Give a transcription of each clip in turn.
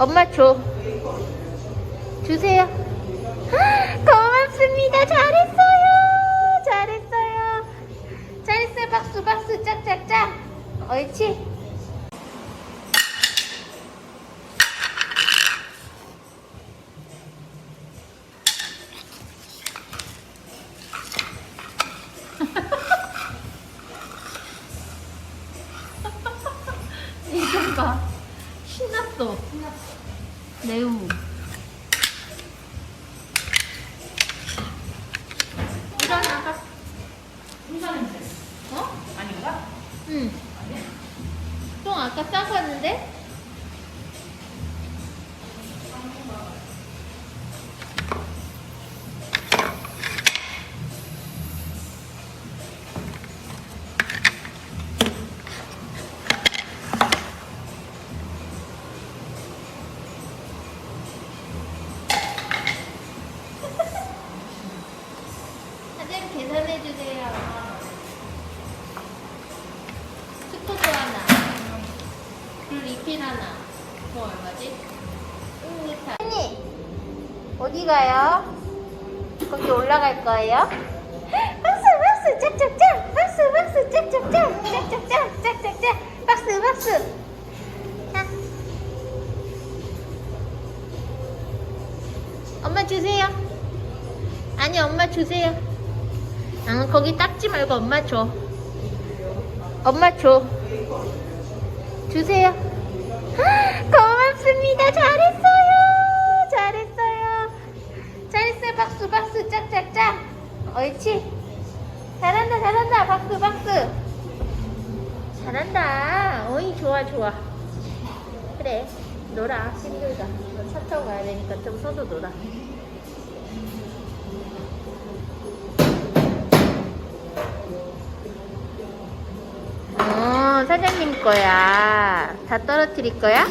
엄마 줘. 주세요. 고맙습니다. 잘했어요. 잘했어요. 잘했어요. 박수, 박수, 짝짝짝. 옳지? 이좀 봐. 신났어. 매우. 일어나가. 어? 아닌가? 응. 똥 아까 싸고 왔는데? 스코도 하나, 그리고 리필 하나. 뭐 얼마지? 언니 어디 가요? 거기 올라갈 거예요? 박수 박수 짝짝짝 박수 박수 짝짝짝 짝짝짝 짝짝짝 박수 박수 자. 엄마 주세요 아니 엄마 주세요 아, 거기 닦지 말고 엄마 줘. 엄마 줘. 주세요. 고맙습니다. 잘했어요. 잘했어요. 잘했어요. 박수 박수 짝짝짝. 옳지. 잘한다 잘한다. 박수 박수. 잘한다. 어이 좋아 좋아. 그래. 놀아. 힘들다. 너차 타고 가야 되니까 좀 서서 놀아 사장님 거야 다 떨어뜨릴 거야?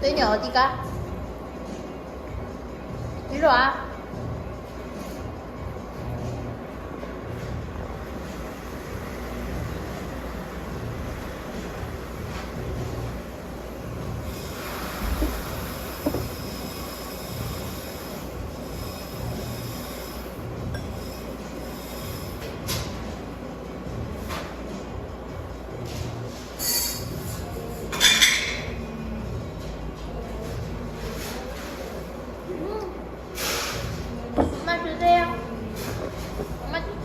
너희 어디가? 일로 와.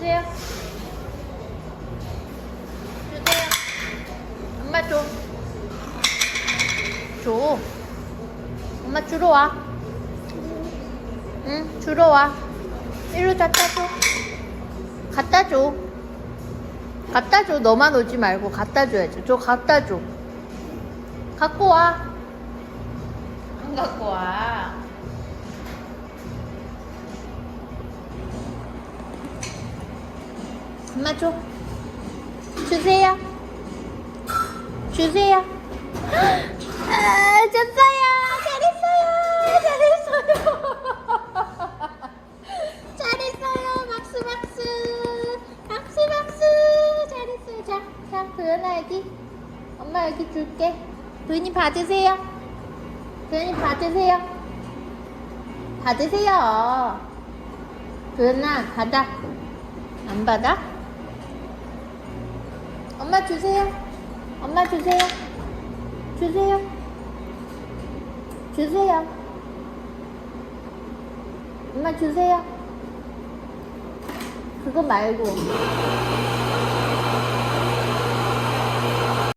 주세요. 주세요. 엄마 줘. 줘. 엄마 주러 와. 응, 주러 와. 일로 갖다 줘. 갖다 줘. 갖다 줘. 너만 오지 말고 갖다 줘야지. 저 갖다 줘. 갖고 와. 안 갖고 와. 엄마 줘. 주세요. 주세요. 아, 줬어요. 잘했어요. 잘했어요. 잘했어요. 박수 박수. 박수 박수. 잘했어요. 자, 자, 도연아 여기. 엄마 여기 줄게. 도연이 받으세요. 도연이 받으세요. 받으세요. 도연아 받아. 안 받아? 엄마 주세요. 엄마 주세요. 주세요. 주세요. 엄마 주세요. 그거 말고.